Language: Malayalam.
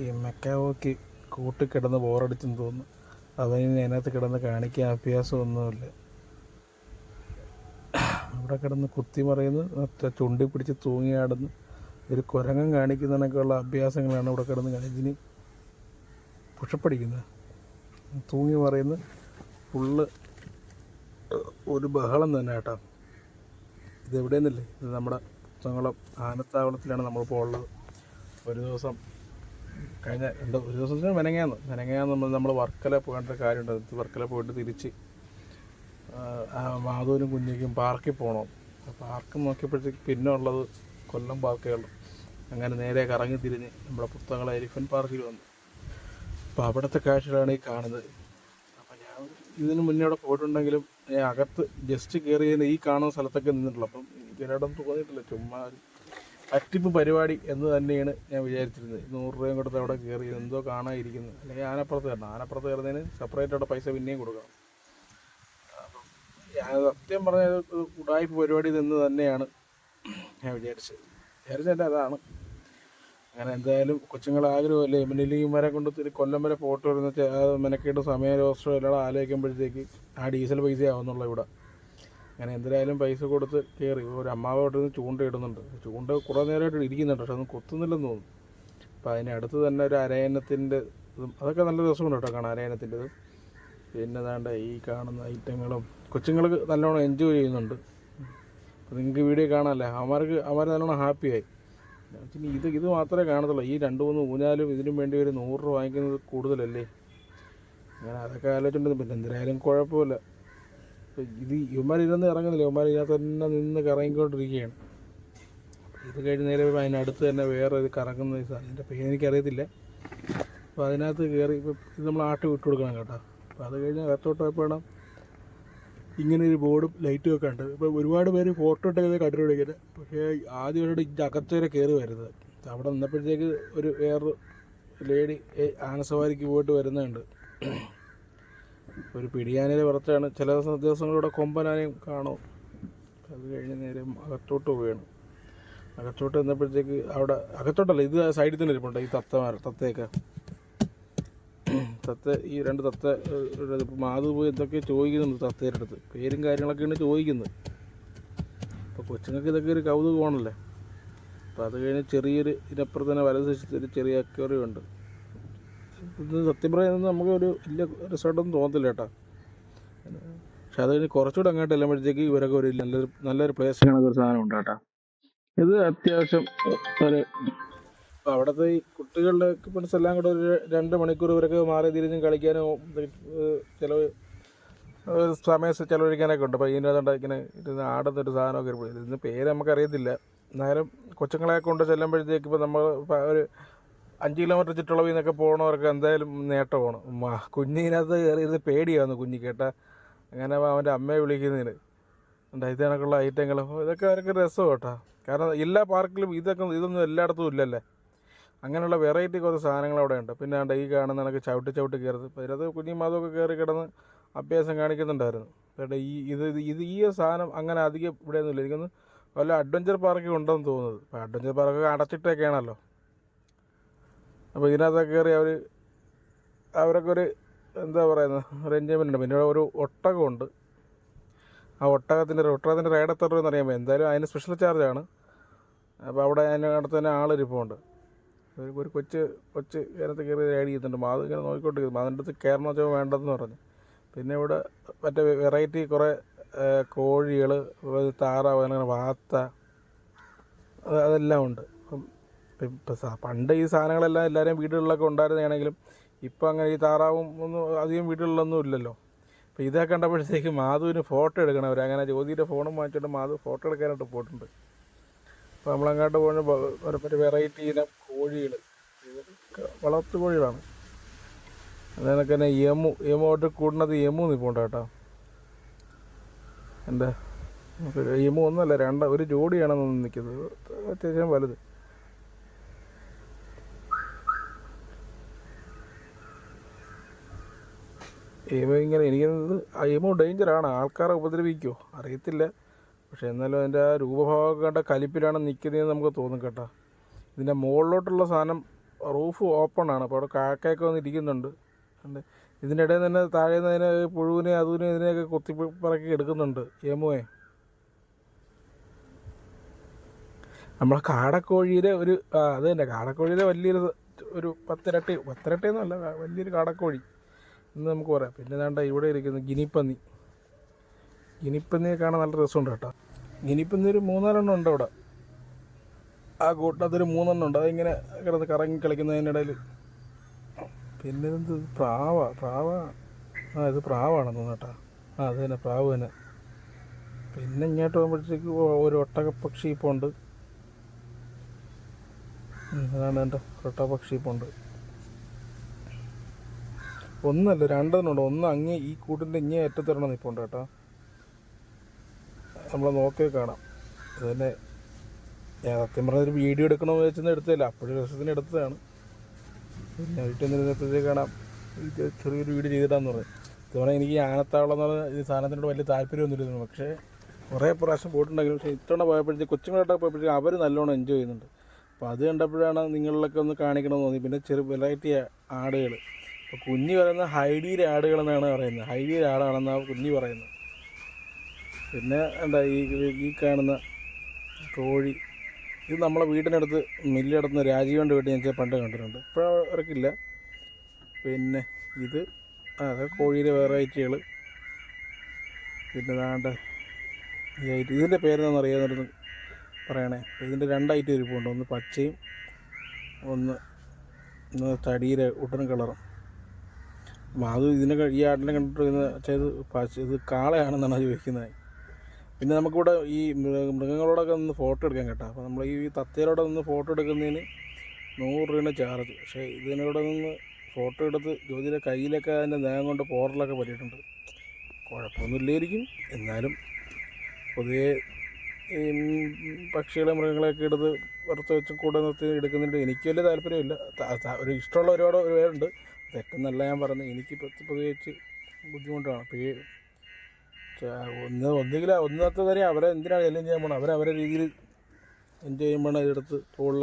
ഈ മെക്കാവോക്ക് കൂട്ടി കിടന്ന് ബോറടിച്ചെന്ന് തോന്നുന്നു. അവന് അതിനകത്ത് കിടന്ന് കാണിക്കാൻ അഭ്യാസമൊന്നുമില്ല. അവിടെ കിടന്ന് കുത്തി മറിയുന്നു. ചുണ്ടി പിടിച്ച് തൂങ്ങിയാടുന്നു. ഒരു കുരങ്ങൻ കാണിക്കുന്നതിനൊക്കെയുള്ള അഭ്യാസങ്ങളാണ് ഇവിടെ കിടന്ന് കാണിച്ചിന് പുഷപ്പടിക്കുന്നത് തൂങ്ങി മറിയുന്നു. ഫുള്ള് ഒരു ബഹളം തന്നെ കേട്ടോ. ഇത് നിന്നല്ലേ ഇത് നമ്മുടെ പുത്തങ്കളം ആനത്താവളത്തിലാണ് നമ്മളിപ്പോൾ ഉള്ളത്. ഒരു ദിവസം കഴിഞ്ഞ രണ്ട് ഒരു ദിവസത്തിന് മെനങ്ങാന്ന്. മെനങ്ങാന്ന് നമ്മൾ നമ്മൾ വർക്കല പോകേണ്ട കാര്യമുണ്ട്. വർക്കല പോയിട്ട് തിരിച്ച് മാധവനും കുഞ്ഞിക്കും പാർക്കിൽ പോകണം പാർക്ക് നോക്കിയപ്പോഴത്തേക്ക് പിന്നെ ഉള്ളത് കൊല്ലം പാർക്കേ അങ്ങനെ നേരെ കറങ്ങി തിരിഞ്ഞ് നമ്മുടെ പുസ്തകങ്ങൾ എലിഫൻ പാർക്കിൽ വന്നു. അപ്പോൾ അവിടുത്തെ കാഴ്ചകളാണ് ഈ കാണുന്നത്. അപ്പോൾ ഞാൻ ഇതിന് മുന്നേ അവിടെ പോയിട്ടുണ്ടെങ്കിലും ഞാൻ അകത്ത് ജസ്റ്റ് കയറി ഈ കാണുന്ന സ്ഥലത്തൊക്കെ നിന്നിട്ടുള്ളൂ അപ്പം ഇതിനോടൊന്നും തോന്നിയിട്ടില്ല. ചുമ്മാ അറ്റിപ്പ് പരിപാടി എന്ന് തന്നെയാണ് ഞാൻ വിചാരിച്ചിരുന്നത്. നൂറ് രൂപയും കൊടുത്ത് അവിടെ കയറി എന്തോ കാണാതിരിക്കുന്നത് അല്ലെങ്കിൽ ആനപ്പുറത്ത് കയറണം. ആനപ്പുറത്ത് കയറുന്നതിന് സെപ്പറേറ്റ് അവിടെ പൈസ പിന്നെയും കൊടുക്കണം. ഞാൻ സത്യം പറഞ്ഞ ഉടായ്പ പരിപാടി നിന്ന് തന്നെയാണ് ഞാൻ വിചാരിച്ചത്. വിചാരിച്ചതിന്റെ അതാണ്. അങ്ങനെ എന്തായാലും കൊച്ചുങ്ങളെ ആഗ്രഹമല്ലേ? മുന്നിലിമാരെ കൊണ്ട് തിരി കൊല്ലം വരെ പോട്ട് വരുന്ന മെനക്കേട്ട് സമയ രോസ്റ്റോ എല്ലാം ആലോചിക്കുമ്പോഴത്തേക്ക് ആ ഡീസൽ പൈസ ആവുന്നുള്ളൂ ഇവിടെ. അങ്ങനെ എന്തിനായാലും പൈസ കൊടുത്ത് കയറി ഒരു അമ്മാവ് അവിടെ നിന്ന് ചൂണ്ട ഇടുന്നുണ്ട്. ചൂണ്ട കുറേ നേരമായിട്ട് ഇരിക്കുന്നുണ്ട് പക്ഷെ അതൊന്നും കൊത്തുന്നില്ലെന്ന് തോന്നുന്നു. അപ്പോൾ അതിനടുത്ത് തന്നെ ഒരു അരയനത്തിന്റെ ഇതും അതൊക്കെ നല്ല രസമുണ്ട് കേട്ടോ കാണാൻ അരയന്നത്തിന്റെത് പിന്നെ ദാണ്ട ഈ കാണുന്ന ഐറ്റങ്ങളും. കൊച്ചുങ്ങൾക്ക് നല്ലോണം എൻജോയ് ചെയ്യുന്നുണ്ട്. അപ്പോൾ നിങ്ങൾക്ക് വീഡിയോ കാണാമല്ലേ അവന്മാർക്ക് അവന്മാർ നല്ലോണം ഹാപ്പിയായി പിന്നെ ഇത് ഇത് മാത്രമേ കാണത്തുള്ളൂ. ഈ രണ്ട് മൂന്ന് ഊഞ്ഞാലും ഇതിനും വേണ്ടി ഒരു നൂറ് രൂപ വാങ്ങിക്കുന്നത് കൂടുതലല്ലേ? അങ്ങനെ അതൊക്കെ ആലോചിച്ചിട്ടുണ്ട്. പിന്നെ എന്തായാലും കുഴപ്പമില്ല. ഇത് ഇവന്മാർ ഇരുന്ന് ഇറങ്ങുന്നില്ല. ഇവന്മാർ ഇതിനകത്ത് തന്നെ നിന്ന് കറങ്ങിക്കൊണ്ടിരിക്കുകയാണ്. ഇത് കഴിഞ്ഞ് നേരെ അതിനടുത്ത് തന്നെ വേറെ ഇത് കറങ്ങുന്ന അതിന്റെ പേര് എനിക്കറിയത്തില്ല. അപ്പോൾ അതിനകത്ത് കയറി ഇപ്പം ഇത് നമ്മൾ ആട്ടി വിട്ടു കൊടുക്കണം കേട്ടോ. അപ്പോൾ അത് കഴിഞ്ഞ് അകത്തോട്ട് വേണം ഇങ്ങനെ ഒരു ബോർഡും ലൈറ്റും ഒക്കെ ഉണ്ട്. ഇപ്പോൾ ഒരുപാട് പേര് ഫോട്ടോ ഇട്ടൊക്കെ കണ്ടുപിടിക്കുന്നത് പക്ഷേ ആദ്യമായിട്ട് ഇതിന്റെ അകത്ത് വരെ കയറി വരുന്നത് അവിടെ നിന്നപ്പോഴത്തേക്ക് ഒരു വേറൊരു ലേഡി ആനസവാരിക്ക് പോയിട്ട് വരുന്നുണ്ട്. ഒരു പിടിയാനയിൽ പുറത്താണ് ചില ദിവസം ദിവസങ്ങളിലൂടെ കൊമ്പനാനയും കാണും. അത് കഴിഞ്ഞ് നേരെ അകത്തോട്ട് പോവുകയാണ്. അകത്തോട്ട് വന്നപ്പോഴത്തേക്ക് അവിടെ അകത്തോട്ടല്ല ഇത് സൈഡിൽ തന്നെ ഇരിപ്പുണ്ട്. ഈ തത്തമാർ തത്തയൊക്കെ. തത്ത ഈ രണ്ട് തത്ത മാതു പോയി എന്തൊക്കെ ചോദിക്കുന്നുണ്ട് തത്തയുടെ അടുത്ത്. പേരും കാര്യങ്ങളൊക്കെയാണ് ചോദിക്കുന്നത്. അപ്പോൾ കൊച്ചുങ്ങൾക്ക് ഇതൊക്കെ ഒരു കൗതുകമാണല്ലേ? അപ്പോൾ അത് കഴിഞ്ഞ് ചെറിയൊരു ഇതിനപ്പുറത്ത് തന്നെ വലത് വശത്ത് ചെറിയ അക്വേറിയം ഉണ്ട്. ഇത് സത്യം പറയുന്നത് നമുക്ക് ഒരു വലിയ റിസോർട്ടൊന്നും തോന്നത്തില്ല കേട്ടോ. പക്ഷെ അത് കഴിഞ്ഞ് കുറച്ചുകൂടെ അങ്ങോട്ട് ചെല്ലുമ്പോഴത്തേക്ക് ഇവരൊക്കെ ഒരു നല്ലൊരു നല്ലൊരു പ്ലേസ് കണക്ക് ഒരു സാധനം ഉണ്ട് കേട്ടോ. ഇത് അത്യാവശ്യം ഒരു അപ്പോൾ അവിടുത്തെ ഈ കുട്ടികളുടെ എക്യുപ്മെന്റ്സ് എല്ലാം കൂടെ ഒരു രണ്ട് മണിക്കൂർ ഇവരൊക്കെ മാറി തിരിഞ്ഞും കളിക്കാനും ചിലവ് സമയം ചിലവഴിക്കാനൊക്കെ ഉണ്ട്. അപ്പോൾ ഇതിനകത്തോണ്ട് ഇങ്ങനെ ഇരുന്ന് ആടുന്ന ഒരു സാധനമൊക്കെ. ഇതിന് പേര് നമുക്കറിയത്തില്ല. എന്നാലും കൊച്ചുങ്ങളെ കൊണ്ട് ചെല്ലുമ്പോഴത്തേക്ക് ഇപ്പോൾ നമ്മൾ ഒരു അഞ്ച് കിലോമീറ്റർ ചുറ്റളവിൽ നിന്നൊക്കെ പോകണവർക്ക് എന്തായാലും നേട്ടമാണ്. കുഞ്ഞിനകത്ത് കയറിയിരുന്ന് പേടിയാണ് കുഞ്ഞി കേട്ട. അങ്ങനെ അവന്റെ അമ്മയെ വിളിക്കുന്നതിന്. ഉണ്ട് ഇത് കണക്കുള്ള ഐറ്റങ്ങളും. ഇതൊക്കെ അവർക്ക് രസം കേട്ടോ കാരണം എല്ലാ പാർക്കിലും ഇതൊക്കെ ഇതൊന്നും എല്ലായിടത്തും ഇല്ലല്ലേ? അങ്ങനെയുള്ള വെറൈറ്റി കുറച്ച് സാധനങ്ങൾ അവിടെ ഉണ്ട്. പിന്നെ ആണ്ട് ഈ കാണുന്ന കണക്ക് ചവിട്ടി ചവിട്ടി കയറുന്നത്. അപ്പോൾ ഇതിനകത്ത് കുഞ്ഞി മാധവൊക്കെ കയറി കിടന്ന് അഭ്യാസം കാണിക്കുന്നുണ്ടായിരുന്നു. പക്ഷേ ഈ ഇത് ഇത് ഈ സാധനം അങ്ങനെ അധികം ഇവിടെയൊന്നുമില്ല എനിക്കൊന്ന് വല്ല അഡ്വഞ്ചർ പാർക്കിൽ ഉണ്ടെന്ന് തോന്നുന്നത്. അപ്പോൾ അഡ്വഞ്ചർ പാർക്കൊക്കെ അടച്ചിട്ടൊക്കെയാണല്ലോ അപ്പോൾ ഇതിനകത്തൊക്കെ കയറി അവർ അവരൊക്കെ ഒരു എന്താ പറയുന്നത് ഒരു എൻജോയ്മെന്റ് ഉണ്ട്. പിന്നെ ഒരു ഒട്ടകമുണ്ട്. ആ ഒട്ടകത്തിന്റെ ഒട്ടകത്തിന്റെ റൈഡ് എത്ര രൂപയെന്ന് അറിയാൻ എന്തായാലും അതിന് സ്പെഷ്യൽ ചാർജാണ് അപ്പോൾ അവിടെ അതിനകത്ത് തന്നെ ആളിരിപ്പുണ്ട്. ഒരു കൊച്ച് കൊച്ച് അതിനകത്ത് കയറി റൈഡ് ചെയ്യുന്നുണ്ട്. മാത് ഇങ്ങനെ നോക്കിക്കൊണ്ടിരിക്കുന്നു. അതിന്റെ അടുത്ത് കയറണം വെച്ചാൽ വേണ്ടെന്ന് പറഞ്ഞു. പിന്നെ ഇവിടെ മറ്റേ വെറൈറ്റി കുറേ കോഴികൾ താറാവ് അങ്ങനെ വാത്ത അതെല്ലാം ഉണ്ട്. അപ്പം ഇപ്പം ഇപ്പം പണ്ട് ഈ സാധനങ്ങളെല്ലാം എല്ലാവരും വീടുകളിലൊക്കെ ഉണ്ടായിരുന്നതാണെങ്കിലും ഇപ്പം അങ്ങനെ ഈ താറാവും ഒന്നും അധികം വീടുകളിലൊന്നും ഇല്ലല്ലോ. അപ്പോൾ ഇതൊക്കെ കണ്ടപ്പോഴത്തേക്ക് മാധുവിന് ഫോട്ടോ എടുക്കണം അവർ അങ്ങനെ ജ്യോതിയുടെ ഫോണും വാങ്ങിച്ചുകൊണ്ട് മാധു ഫോട്ടോ എടുക്കാനായിട്ട് പോയിട്ടുണ്ട്. അപ്പോൾ നമ്മളങ്ങോട്ട് പോകുന്ന ഒരു വെറൈറ്റി ഇനം കോഴികൾ വളർത്തു കോഴികളാണ്. അതേപോലെ തന്നെ യമു യമോട്ട് കൂടുന്നത് യമു നിൽപ്പുണ്ട് കേട്ടോ എന്താ? യമു ഒന്നല്ല രണ്ട് ഒരു ജോഡിയാണെന്ന് നിൽക്കുന്നത്. അത്യാവശ്യം വലുത്. എമോ ഇങ്ങനെ എനിക്ക് എയിമോ ഡേഞ്ചറാണ് ആൾക്കാരെ ഉപദ്രവിക്കുമോ അറിയത്തില്ല. പക്ഷെ എന്നാലും അതിന്റെ ആ രൂപഭാവം കണ്ട കലിപ്പിലാണ് നിൽക്കുന്നതെന്ന് നമുക്ക് തോന്നും കേട്ടോ. ഇതിന്റെ മുകളിലോട്ടുള്ള സാധനം റൂഫ് ഓപ്പൺ ആണ്. അപ്പോൾ അവിടെ കാക്കയൊക്കെ വന്നിരിക്കുന്നുണ്ട് ഉണ്ട്. ഇതിന്റെ തന്നെ താഴെ നിന്ന് അതിനെ പുഴുവിനെ അതിനെ ഇതിനെയൊക്കെ കൊത്തി പറക്കി എടുക്കുന്നുണ്ട്. യമുവേ നമ്മളെ കാടക്കോഴിയിലെ ഒരു അത് തന്നെ. കാടക്കോഴിയിലെ വലിയൊരു ഒരു പത്തിരട്ടി പത്തിരട്ടിയൊന്നുമല്ല വലിയൊരു കാടക്കോഴി. എന്ന് നമുക്ക് പറയാം. പിന്നെ വേണ്ട ഇവിടെ ഇരിക്കുന്ന ഗിനിപ്പന്നി. ഗിനിപ്പന്നിയെ കാണാൻ നല്ല രസമുണ്ട് കേട്ടോ. ഗിനിപ്പന്നി ഒരു മൂന്നാലെണ്ണം ഉണ്ട് അവിടെ. ആ കൂട്ടത്തിൽ മൂന്നെണ്ണം ഉണ്ട്. അതിങ്ങനെ കിടന്ന് കറങ്ങി കളിക്കുന്നതിനിടയിൽ പിന്നെ ഇത് പ്രാവ. പ്രാവ. ആ ഇത് പ്രാവാണെന്ന് തോന്നുന്നു കേട്ടോ. ആ അത് തന്നെ പ്രാവ് തന്നെ. പിന്നെ ഇങ്ങോട്ട് പോകുമ്പോഴത്തേക്ക് ഒരു ഒട്ടകപ്പക്ഷി ഇപ്പോൾ ഉണ്ട് അതാണ് എന്റെ ഒട്ടകപ്പക്ഷി ഇപ്പോൾ ഉണ്ട് ഒന്നല്ല രണ്ടെണ്ണമുണ്ട്. ഒന്ന് അങ്ങേ ഈ കൂട്ടിന്റെ ഇങ്ങേ അറ്റത്തൊരെണ്ണം നിൽപ്പുണ്ട് കേട്ടോ. നമ്മൾ നോക്കി കാണാം. അത് തന്നെ ഞാൻ സത്യം പറഞ്ഞ ഒരു വീഡിയോ എടുക്കണമെന്ന് വെച്ചൊന്നും എടുത്തതല്ല അപ്പോഴൊരു രസത്തിന് എടുത്തതാണ്. പിന്നെ വീട്ടിൽ നിന്നിരുന്നപ്പോഴത്തേക്ക് കാണാം. ചെറിയൊരു വീഡിയോ ചെയ്തിട്ടാന്ന് പറഞ്ഞു. പറഞ്ഞാൽ എനിക്ക് ആനത്താവളം എന്ന് പറഞ്ഞ ഈ സാധനത്തിനോട് വലിയ താല്പര്യമൊന്നുമില്ലായിരുന്നു പക്ഷേ കുറേ പ്രാവശ്യം പോയിട്ടുണ്ടെങ്കിലും പക്ഷേ ഇത്തവണ പോയപ്പോഴത്തേക്ക് കൊച്ചുങ്ങളായിട്ട് പോയപ്പോഴത്തേക്ക് അവർ നല്ലോണം എൻജോയ് ചെയ്യുന്നുണ്ട്. അപ്പോൾ അത് കണ്ടപ്പോഴാണ് നിങ്ങളിലൊക്കെ ഒന്ന് കാണിക്കണമെന്ന് തോന്നി. പിന്നെ ചെറു വെറൈറ്റി ആടുകൾ കുഞ്ഞ് പറയുന്ന ഹൈഡിയുടെ ആടുകളെന്നാണ് പറയുന്നത്. ഹൈഡിയുടെ ആടാണെന്നാണ് കുഞ്ഞി പറയുന്നത്. പിന്നെ എന്താ ഈ ഈ കാണുന്ന കോഴി ഇത് നമ്മളെ വീടിനടുത്ത് മില്ലടത്തുനിന്ന് രാജീവന്റെ വീട്ടിൽ ഞാൻ പണ്ട് കണ്ടിട്ടുണ്ട്. ഇപ്പോൾ ഇറക്കില്ല പിന്നെ ഇത് അതൊക്കെ കോഴിയുടെ വെറൈറ്റികൾ പിന്നെ ദാണ്ട് ഈ ഐറ്റം ഇതിന്റെ പേരെന്താണെന്ന് അറിയാമെന്നു പറയണേ. ഇതിന്റെ രണ്ട് ഐറ്റം ഇരിപ്പുണ്ട്. ഒന്ന് പച്ചയും ഒന്ന് തടിയിലെ ഉടൻ കളറും. അത് ഇതിനെ ഈ ആട്ടിനെ കണ്ടിട്ട് ചെയ്ത് ഇത് കാളയാണെന്നാണ് ചോദിക്കുന്നത്. പിന്നെ നമുക്കിവിടെ ഈ മൃഗ മൃഗങ്ങളോടൊക്കെ ഒന്ന് ഫോട്ടോ എടുക്കാൻ കേട്ടോ. അപ്പോൾ നമ്മൾ ഈ തത്തയിലൂടെ നിന്ന് ഫോട്ടോ എടുക്കുന്നതിന് നൂറ് രൂപയുടെ ചാർജ്. പക്ഷേ ഇതിനോടെ നിന്ന് ഫോട്ടോ എടുത്ത് ജ്യോതിയുടെ കയ്യിലൊക്കെ അതിന്റെ നേരം കൊണ്ട് പോറലൊക്കെ പറ്റിയിട്ടുണ്ട്. കുഴപ്പമൊന്നുമില്ലായിരിക്കും എന്നാലും പൊതുവേ പക്ഷികളെ മൃഗങ്ങളെയൊക്കെ എടുത്ത് പുറത്ത് വെച്ച് കൂടെ നിർത്തി എടുക്കുന്നുണ്ട് എനിക്ക് വലിയ താല്പര്യമില്ല. ഒരു ഇഷ്ടമുള്ള ഒരുപാട് പേരുണ്ട്. തെറ്റെന്നല്ല ഞാൻ പറയുന്നത് എനിക്ക് പ്രത്യേകിച്ച് ബുദ്ധിമുട്ടാണ്. പേ ഒന്ന് ഒന്നുകിൽ ഒന്നത്തെ വരെ അവരെ എന്തിനാണ് എല്ലാം ചെയ്യാൻ പോകണം അവരവരെ രീതിയിൽ എന്ത് ചെയ്യുമ്പോഴാണ് എടുത്ത് തോളിൽ